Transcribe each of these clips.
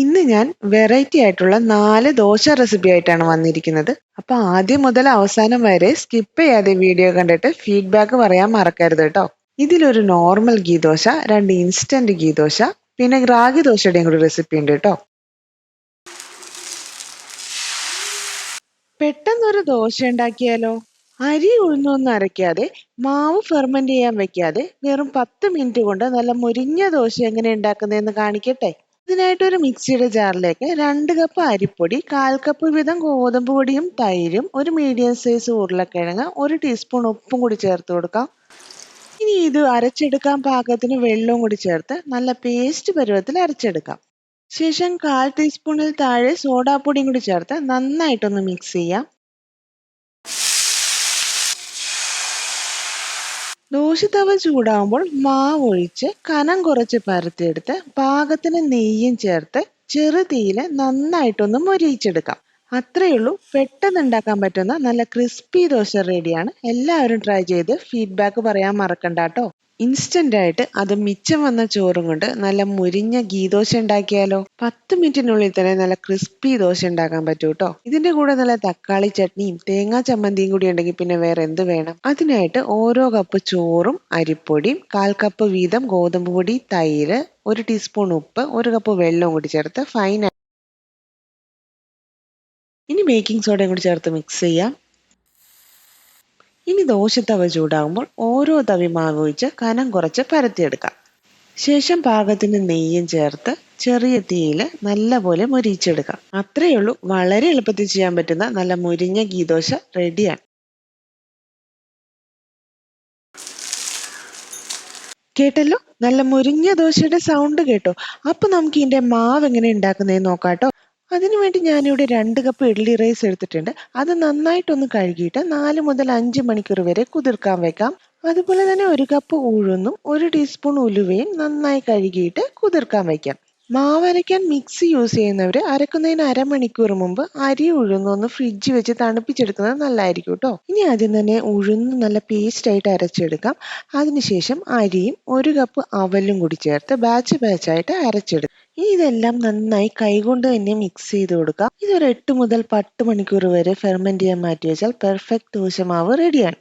ഇന്ന് ഞാൻ വെറൈറ്റി ആയിട്ടുള്ള നാല് ദോശ റെസിപ്പി ആയിട്ടാണ് വന്നിരിക്കുന്നത്. അപ്പൊ ആദ്യം മുതൽ അവസാനം വരെ സ്കിപ്പ് ചെയ്യാതെ വീഡിയോ കണ്ടിട്ട് ഫീഡ്ബാക്ക് പറയാൻ മറക്കരുത് കേട്ടോ. ഇതിലൊരു നോർമൽ ഗീ ദോശ രണ്ട് ഇൻസ്റ്റന്റ് ഗീ ദോശ പിന്നെ റാഗി ദോശയുടെയും കൂടി റെസിപ്പി ഉണ്ട് കേട്ടോ. പെട്ടെന്നൊരു ദോശ ഉണ്ടാക്കിയാലോ? അരി ഉഴുന്നൊന്നും അരയ്ക്കാതെ മാവ് ഫെർമെന്റ് ചെയ്യാൻ വെക്കാതെ വെറും പത്ത് മിനിറ്റ് കൊണ്ട് നല്ല മുരിഞ്ഞ ദോശ എങ്ങനെ ഉണ്ടാക്കുന്നതെന്ന് കാണിക്കട്ടെ? ഇതിനായിട്ട് ഒരു മിക്സിയുടെ ജാറിലേക്ക് രണ്ട് കപ്പ് അരിപ്പൊടി കാൽ കപ്പ് വീതം ഗോതമ്പ് പൊടിയും തൈരും ഒരു മീഡിയം സൈസ് ഉരുളക്കിഴങ്ങ് ഒരു ടീസ്പൂൺ ഉപ്പും കൂടി ചേർത്ത് കൊടുക്കാം. ഇനി ഇത് അരച്ചെടുക്കാൻ പാകത്തിന് വെള്ളവും കൂടി ചേർത്ത് നല്ല പേസ്റ്റ് പരുവത്തിൽ അരച്ചെടുക്കാം. ശേഷം കാൽ ടീസ്പൂണിൽ താഴെ സോഡാപ്പൊടിയും കൂടി ചേർത്ത് നന്നായിട്ടൊന്ന് മിക്സ് ചെയ്യാം. ദോശത്തവ ചൂടാകുമ്പോൾ മാവ് ഒഴിച്ച് കനം കുറച്ച് പരത്തിയെടുത്ത് പാകത്തിന് നെയ്യും ചേർത്ത് ചെറുതീയിൽ നന്നായിട്ടൊന്ന് മൊരിയിച്ചെടുക്കാം. അത്രയേ ഉള്ളൂ. പെട്ടെന്ന് ഉണ്ടാക്കാൻ പറ്റുന്ന നല്ല ക്രിസ്പി ദോശ റെഡിയാണ്. എല്ലാവരും ട്രൈ ചെയ്ത് ഫീഡ്ബാക്ക് പറയാൻ മറക്കണ്ട കേട്ടോ ഇൻസ്റ്റന്റ് ആയിട്ട് അത് മിച്ചം വന്ന ചോറും കൊണ്ട് നല്ല മുരിഞ്ഞ ഗീ ദോശ ഉണ്ടാക്കിയാലോ? പത്ത് മിനിറ്റിനുള്ളിൽ തന്നെ നല്ല ക്രിസ്പി ദോശ ഉണ്ടാക്കാൻ പറ്റൂ കേട്ടോ ഇതിന്റെ കൂടെ നല്ല തക്കാളി ചട്നിയും തേങ്ങാ ചമ്മന്തിയും കൂടി ഉണ്ടെങ്കിൽ പിന്നെ വേറെ എന്ത് വേണം? അതിനായിട്ട് ഓരോ കപ്പ് ചോറും അരിപ്പൊടിയും കാൽ കപ്പ് വീതം ഗോതമ്പ് പൊടി തൈര് ഒരു ടീസ്പൂൺ ഉപ്പ് ഒരു കപ്പ് വെള്ളവും കൂടി ചേർത്ത് ഫൈൻ ഇനി ബേക്കിംഗ് സോഡയും കൂടി ചേർത്ത് മിക്സ് ചെയ്യാം. ഇനി ദോശ തവ ചൂടാകുമ്പോൾ ഓരോ തവി മാവ് ഒഴിച്ച് കനം കുറച്ച് പരത്തിയെടുക്കാം. ശേഷം പാകത്തിന് നെയ്യും ചേർത്ത് ചെറിയ തീയിൽ നല്ലപോലെ മുരിച്ചെടുക്കാം. അത്രയേ ഉള്ളൂ. വളരെ എളുപ്പത്തിൽ ചെയ്യാൻ പറ്റുന്ന നല്ല മുരിഞ്ഞ ഗീദോശ റെഡിയാണ്. കേട്ടല്ലോ? നല്ല മുരിഞ്ഞ ദോശയുടെ സൗണ്ട് കേട്ടോ. അപ്പൊ നമുക്ക് ഇതിന്റെ മാവ് എങ്ങനെ ഉണ്ടാക്കുന്നതെന്ന് നോക്കാട്ടോ അതിനുവേണ്ടി ഞാനിവിടെ രണ്ട് കപ്പ് ഇഡ്ഡലി റൈസ് എടുത്തിട്ടുണ്ട്. അത് നന്നായിട്ടൊന്ന് കഴുകിയിട്ട് നാല് മുതൽ അഞ്ച് മണിക്കൂർ വരെ കുതിർക്കാൻ വെക്കാം. അതുപോലെ തന്നെ ഒരു കപ്പ് ഉഴുന്നും ഒരു ടീസ്പൂൺ ഉലുവയും നന്നായി കഴുകിയിട്ട് കുതിർക്കാൻ വെക്കാം. മാവ് അരയ്ക്കാൻ മിക്സി യൂസ് ചെയ്യുന്നവർ അരക്കുന്നതിന് അരമണിക്കൂർ മുമ്പ് അരി ഉഴുന്നൊന്ന് ഫ്രിഡ്ജ് വെച്ച് തണുപ്പിച്ചെടുക്കുന്നത് നല്ലതായിരിക്കും കേട്ടോ ഇനി ആദ്യം തന്നെ ഉഴുന്ന് നല്ല പേസ്റ്റായിട്ട് അരച്ചെടുക്കാം. അതിനുശേഷം അരിയും ഒരു കപ്പ് അവലും കൂടി ചേർത്ത് ബാച്ച് ബാച്ചായിട്ട് അരച്ചെടുക്കാം. ഇനി ഇതെല്ലാം നന്നായി കൈകൊണ്ട് തന്നെ മിക്സ് ചെയ്ത് കൊടുക്കാം ഇതൊരു എട്ട് മുതൽ പത്ത് മണിക്കൂർ വരെ ഫെർമെന്റ് ചെയ്യാൻ മാറ്റി വെച്ചാൽ പെർഫെക്റ്റ് ദോശമാവ് റെഡിയാണ്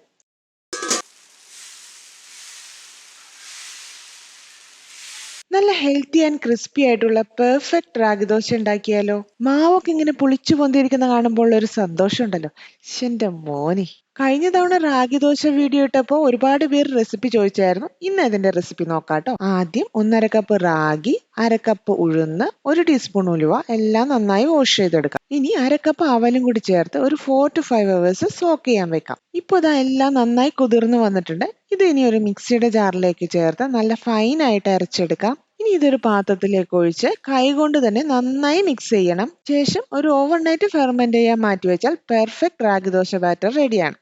നല്ല ഹെൽത്തി ആൻഡ് ക്രിസ്പി ആയിട്ടുള്ള പെർഫെക്റ്റ് റാഗി ദോശ ഉണ്ടാക്കിയാലോ? മാവൊക്കെ ഇങ്ങനെ പുളിച്ചു പൊന്തിയിരിക്കുന്ന കാണുമ്പോൾ ഒരു സന്തോഷം ഉണ്ടല്ലോ എന്റെ മോനെ. കഴിഞ്ഞ തവണ റാഗി ദോശ വീഡിയോ ഇട്ടപ്പോൾ ഒരുപാട് പേര് റെസിപ്പി ചോദിച്ചായിരുന്നു. ഇന്ന് അതിന്റെ റെസിപ്പി നോക്കാട്ടോ. ആദ്യം ഒന്നര കപ്പ് റാഗി അര കപ്പ് ഉഴുന്ന് ഒരു ടീസ്പൂൺ ഉലുവ എല്ലാം നന്നായി വാഷ് ചെയ്തെടുക്കാം. ഇനി അര കപ്പ് അവലും കൂടി ചേർത്ത് ഒരു four to five hours soak ചെയ്യാൻ വെക്കാം. ഇപ്പോൾ ഇതാ എല്ലാം നന്നായി കുതിർന്ന് വന്നിട്ടുണ്ട്. ഇത് ഇനി ഒരു മിക്സിയുടെ ജാറിലേക്ക് ചേർത്ത് നല്ല ഫൈൻ ആയിട്ട് അരച്ചെടുക്കാം. ഇനി ഇതൊരു പാത്രത്തിലേക്ക് ഒഴിച്ച് കൈകൊണ്ട് തന്നെ നന്നായി മിക്സ് ചെയ്യണം. ശേഷം ഒരു ഓവർനൈറ്റ് ഫെർമെന്റ് ചെയ്യാൻ മാറ്റി വെച്ചാൽ പെർഫെക്റ്റ് റാഗി ദോശ ബാറ്റർ റെഡിയാണ്